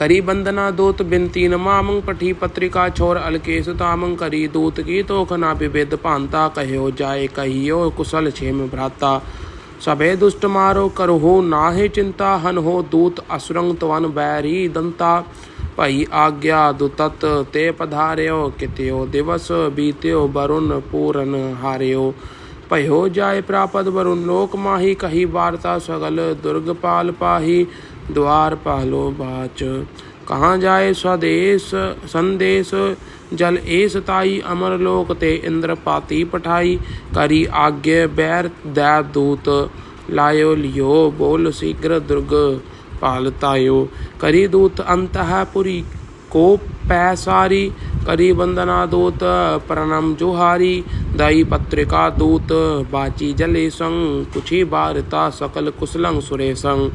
करी बंदना दूत बिनती नमामंग पठी पत्रिका छोर अलकेश तामंग करी दूत की तोखना विभेद पानता कहो जाए, कहियो कुशल क्षेम भ्राता। सभे दुष्ट मारो करहो नाहे चिंता, हन हो दूत असुरंग तवन बैरी दंता। भई आज्ञा दुतत ते पधार्यो, कित्यो दिवस बीत्यो वरुण पूरन हार्यो। भयो जाय प्रापद वरुण लोक माही, कही वार्ता सगल दुर्गपाल पाही। द्वार पहलो बाच कहाँ जाए स्वदेश संदेश जल एस ताई अमर लोक ते इंद्र पाती पठाई करी आज्ञ बैर दै दूत लायो लियो बोल शीघ्र दुर्ग पालतायो करी दूत अंतःपुरी को पैसारी करी वंदना दूत प्रणम जोहारी दाई पत्रिका दूत बाची जले संग कुछी वार्ता सकल कुशलं सुरेशं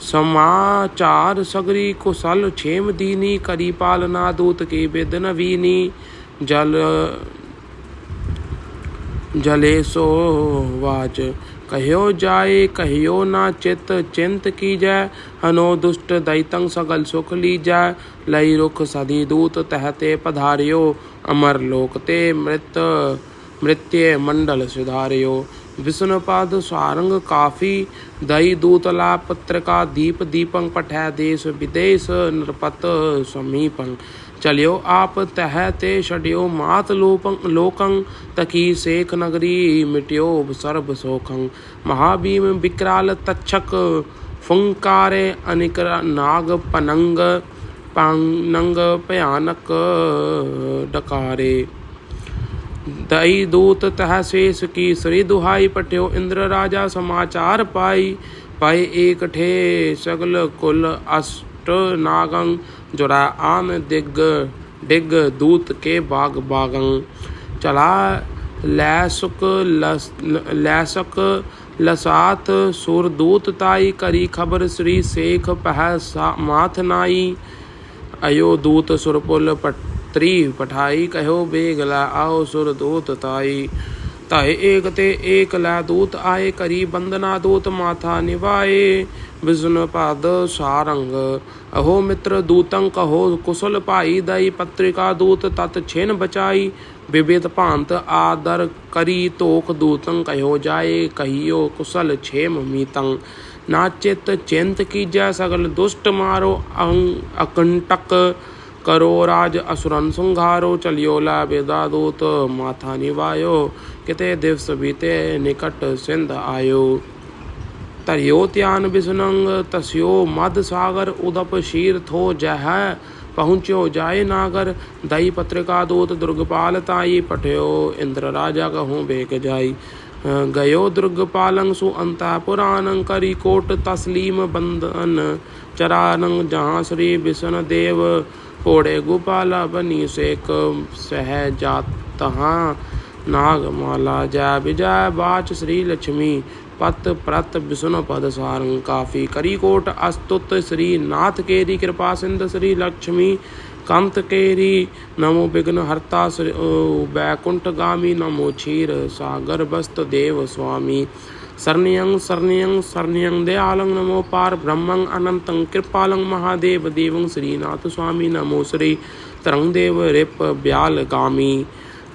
समाचार सगरी कुशल क्षेम दीनी, करी पालना दूत की विद नवीनी जल, जले सो वाच। कहो जाए, कहियो ना चित, चिंत की जय हनो दुष्ट दैतंग सगल सुख ली जय लई रुख सदी दूत तहते पधारियो। अमर लोक ते मृत। मृत्य मंडल सुधारियो विष्णुपद स्वारंग काफी दई दूतला पत्रिका दीप दीपं पठै देश विदेश नृपत समीपं चलियो आप तह ते छड्यो मात लोपं लोकं तकी सेख नगरी मिट्यो सर्ब सोखं महाभीम विकराल तक्षक फुंकारे अनिक नाग पनंग पांग भयानक डकारे दई दूत तह शेष की श्री दुहाई पठ्यो इंद्र राजा समाचार पाई पाई एक ठे सगल कुल अष्ट नागं जुरा आन दिग डिग दूत के बाग बागं चला लैसुक लस लैसक लसात सुरदूत ताई करी खबर श्री शेख पह सा माथ नाई अयो दूत सुरपुल ਤ੍ਰੀ ਪਠਾਈ ਕਹੋ ਬੇਗਲਾ ਆਓ ਸੁਰ ਦੂਤ ਤਾਈ। ਤਾਏ ਏਕ ਤੇ ਏਕ ਲੈ ਦੂਤ ਆਏ ਕਰੀ ਬੰਦਨਾ ਦੂਤ ਮਾਥਾ ਨਿਵਾਏ। ਵਿਸ਼ਨ ਪਦ ਸਾਰੰਗ, ਅਹੋ ਮਿੱਤਰ ਦੂਤੰ ਕਹੋ, ਕੁਸਲ ਭਾਈ ਦਈ ਪਤ੍ਰਿਕਾ ਦੂਤ ਤਤ ਛੇਨ ਬਚਾਈ। ਵਿਵੇਦ ਭਾਂਤ ਆਦਰ ਕਰੀ ਤੋਖ ਦੂਤੰ ਕਹਿਓ ਜਾਏ, ਕਹੀਓ ਕੁਸਲ ਛੇਮ ਮੀਤੰ। ਨਾਚਿਤ ਚਿੰਤ ਕੀਜੈ, ਸਗਲ ਦੁਸ਼ਟ ਮਾਰੋ ਅੰ ਅਕੰਟਕ। करो राज असुरन संघारो चलियो ला बेदा दूत माथा निवायो किते दिवस बीते निकट सिंध आयो तरियो त्यान बिसनंग तस्यो मद सागर उदप शीर थो जह पहुँच्यो जाय नागर दई पत्रिका दूत दुर्गपाल ताई पठयो इंद्र राजा कहूँ बेग जाई गयो दुर्गपालं सु अंता पुराणं करी कोट तस्लीम बंदन चरानं जहाँ श्री विष्णु देव पोड़े गोपाला बनी सेक सह जातहाँ नागमाला जय विजय बाच श्री लक्ष्मी पत प्रत विष्णु पद सारंग काफी करीकोट अस्तुत श्री नाथ केरी कृपा सिंध श्री लक्ष्मी कंत केरी नमो विघ्न हरता श्री बैकुंठ गामी नमो क्षीर सागर बस्त देव स्वामी शरण्यं शरण्यं शरण्यं दयालं नमो पार ब्रह्मं अनंतं कृपालं महादेव देवं श्रीनाथ स्वामी नमो श्री तरंगदेव रिप ब्याल गामी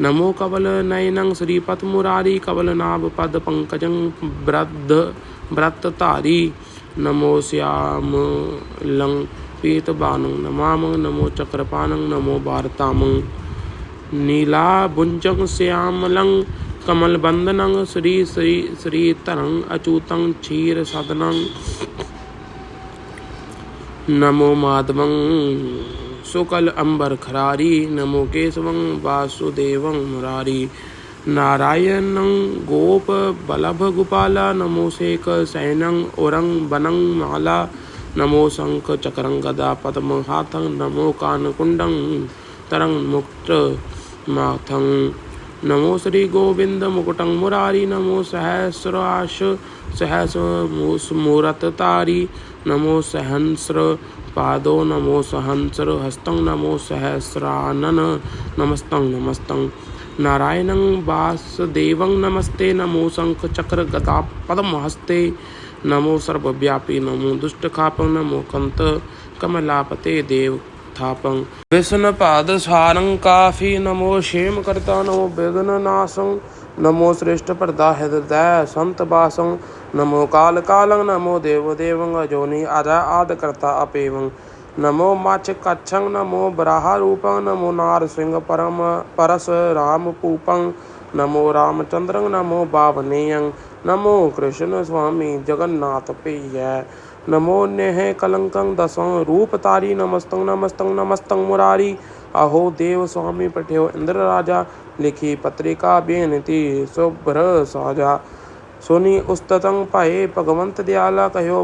नमो कवल नयनं श्रीपत मुरारी कवल नाभ पद पंकजं ब्रद्ध व्रत धारी नमो श्याम लं पीत बानं नमामं नमो चक्रपानं नमो भारतामं नीला भुंजं ਕਮਲ ਬੰਦਨੰ ਸ੍ਰੀ ਸ੍ਰੀ ਸ੍ਰੀ ਧਰੰ ਅਚੂਤੰ ਛੀਰ ਸਦਨੰ। ਨਮੋ ਮਾਧਵੰ ਸੁਕਲ ਅੰਬਰ ਖਰਾਰੀ, ਨਮੋ ਕੇਸਵੰ ਵਾਸੁਦੇਵੰ ਮੁਰਾਰੀ। ਨਾਰਾਇਣੰ ਗੋਪ ਬਲਭ ਗੋਪਾਲਾ, ਨਮੋ ਸੇਕ ਸੈਨੰ ਔਰੰ ਬਨੰ ਮਾਲਾ। ਨਮੋ ਸੰਖ ਚਕਰੰ ਗਦਾ ਪਦਮ ਹਾਥੰ, ਨਮੋ ਕਾਨ ਕੁੰਡੰ ਤਰੰ ਮੁਕਤ नमो श्री गोविंद मुकुटंग मुरारी नमो सहस्राश सहस मूरततारी नमो सहस्र पादो नमो सहस्र हस्तं नमो सहस्रानन नमस्तं नमस्तं नारायणं वासदेवं नमस्ते नमो शङ्खचक्रगदापदमहस्ते नमो सर्वव्यापी नमो दुष्टखापं नमो कन्त कमलापते देव ਖਾਪੰ ਨਮੋ ਕੰਤ ਕਮਲਾਪਤੇ ਦੇਵ ਥਾਪੰ ਵਿਸ਼ਨ ਪਾਦ ਸਾਰੰ ਕਾਫੀ ਨਮੋ ਛੇਮ ਕਰਤਾ ਨਮੋ ਬਿਗਨ ਨਾਸੰ। ਨਮੋ ਸ੍ਰਿਸ਼ਟ ਪਰਦਾ ਹਿਰਦੈ ਸੰਤ ਬਾਸੰ। ਨਮੋ ਕਾਲ ਕਾਲੰ ਨਮੋ ਦੇਵ ਦੇਵੰ ਅਜੋਨੀ ਆਦਾ ਆਦ ਕਰਤਾ ਅਪੇਵੰ ਨਮੋ ਮਚ ਕੱਛੰ ਨਮੋ ਬਰਾਹ ਰੂਪੰ ਨਮੋ ਨਾਰ ਸਿੰਘ ਪਰਮ ਪਰਸ ਰਾਮ ਪੂਪੰ ਨਮੋ ਰਾਮਚੰਦਰੰ ਨਮੋ ਬਾਵਨੇਯੰ ਨਮੋ ਕ੍ਰਿਸ਼ਨ ਸੁਆਮੀ ਜਗਨਨਾਥ ਪਈਐ ਨਮੋ ਨੇਹ ਕਲੰਕੰ ਦਸੰ ਰੂਪ ਤਾਰੀ ਨਮਸਤੰ ਨਮਸਤੰ ਨਮਸਤੰ ਮੁਰਾਰੀ ਆਹੋ ਦੇਵ ਸੁਆਮੀ ਪਠਿਓ ਇੰਦਰ ਰਾਜਾ ਲਿਖੀ ਪਤਰਿਕਾ ਬੇਨਤੀ ਸੁਭਰ ਸਾਜਾ ਸੁਨੀ ਉਸਤਤੰ ਭਾਏ ਭਗਵੰਤ ਦਿਆਲਾ ਕਹਿਓ